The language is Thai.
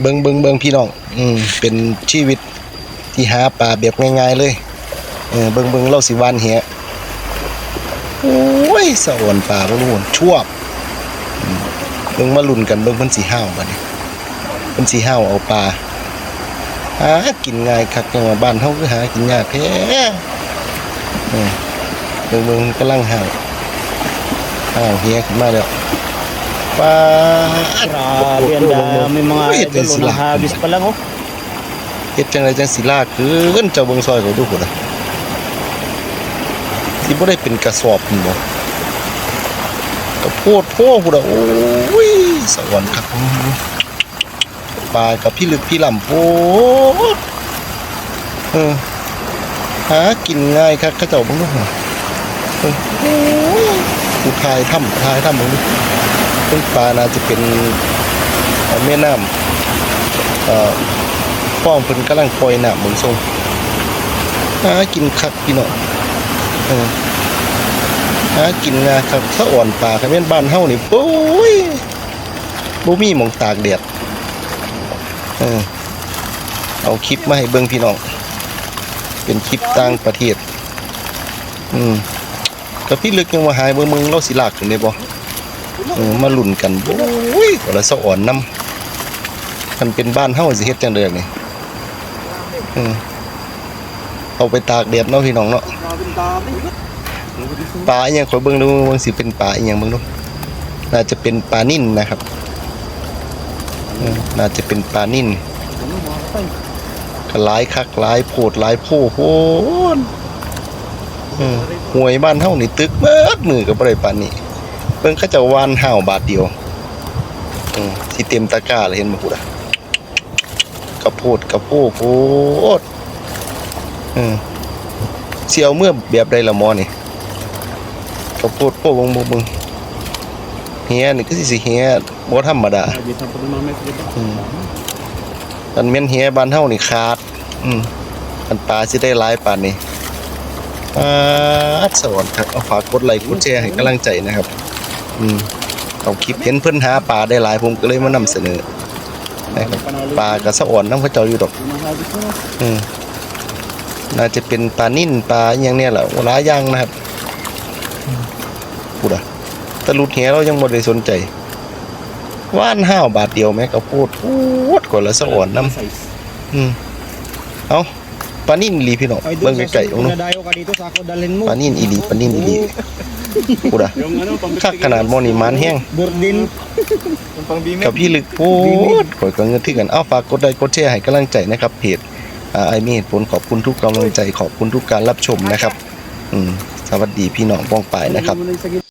เบิงเบิงเบิงพี่น้อง อืมเป็นชีวิตที่หาปลาแบบง่ายๆเลยเออเบิงเบิงเราสิวานเหียโอ้ยสะออนปลาบ่รู้ชั่วบเบิงมาลุ้นกันเบิงเพิ่นสิห้าวบัดนี้เพิ่นสิห้าวเอาปลาหากินง่ายคักจังว่าบ้านเฮาคือหากินยากแท้เออเบิงเบิงกำลังห่าวห่าวเฮียขึ้นมาแล้ว ปลา Grabe, ang dami mga Uy, ito idol. sila. Unang habis pa lang, oh. เฮ็ดจังไดจังสิลากขึ้นเจ้าเบิ่งซอยเขาดูพุ่นน่ะสิบ่ได้เป็นกระสอบพุ่นบ่กระโพดโพพุ่นน่ะโอ้ยสวรรค์ครับปลากับพี่ลึกพี่ลำโพดเออหากินง่ายครับเขาเจ้าเบิ่งดูหั่นเออโอ้ยผู้ทายถ้ำทายถ้ำเบิ่งดู เพิ่นปลาน่าจะเป็นเอ่อแม่น้ำเอ่อป้องเพิ่นกำลังปล่อยน้ำเบิ่งทรงหากินคักพี่น้องหากินงาคักสะอ่อนปลาคันแม่นบ้านเฮานี่โอ้ยบ่มีมองตากแดดเออเอาคลิปมาให้เบิ่งพี่น้อง เป็นคลิปต่างประเทศ อืมก็พี่ลึกยังว่าหายเบิ่งมึงเราสิลากถึงได้บ่เออ มาลุ้นกันโอ้ยก็ละสะอ่อนนำมันเป็นบ้านเฮาสิเฮ็ดจังได๋นี่อืมเอาไปตากแดดเนาะพี่น้องเนาะปลาอหยังขอยเบิ่งดูเบิ่งสิเป็นปลาอหยังเบิ่งดูน่าจะเป็นปลานิ่นนะครับอืมน่าจะเป็นปลานิ่นก็หลายคักหลายโพดหลายโพโหนอืมหวยบ้านเฮานี่ตึกเบิดมือก็บ่ได้ปานนี้ เบิ่งเขาจ้าวานห้าวบาทเดียวอืมสิเต็มตะกร้าเลยเห็นบ่พุ่นอะกระโพดกระโพโพดอืมเสียวเมื่อแบบใดละมอนี่กระโพดโพบงบงบงเฮียนี่ก็สิสิเฮียบ่ธรรมดาอันแม่นเฮียบ้านเฮานี่ขาด อืมอันปลาสิได้หลายปานนี้อ่าสวัสดีครับเอาฝากกดไลค์กดแชร์ให้กำลังใจนะครับ อืมเอาคลิปเห็นเพิ่อนหาปลาได้หลายผมก็เลยมานำเสนอนะครับปลากระสะอ่อนน้ำเขาเจ้าอยู่ดอกอืมน่าจะเป็นปลานิ่นปลาอย่างเนี้ยแหละหลายอย่างนะครับพูดอะตะลุดเหียเรายังบ่ได้สนใจว่านห้าวบาทเดียวแม่ก็พูดพูดก่อนละสะอ่อนน้ำอืมเอาปลานิ่นอีหลีพี่น้องเบิ่งไก่ๆอง na เนปลานิ่นอีหลีปลานิ่นอีหลี พูดอะ Yung ano, pambibigay. คักขนาดมอนี่มันแห้ง Burdin. กับพี่ลึกพูดข่อยก็เงินที่กันเอาฝากกดไลค์กดแชร์ให้กำลังใจนะครับเพจอ่าไอมีเหตุผลขอบคุณทุกกำลังใจขอบคุณทุกการรับชมนะครับ อืมสวัสดีพี่น้องป้องปายนะครับ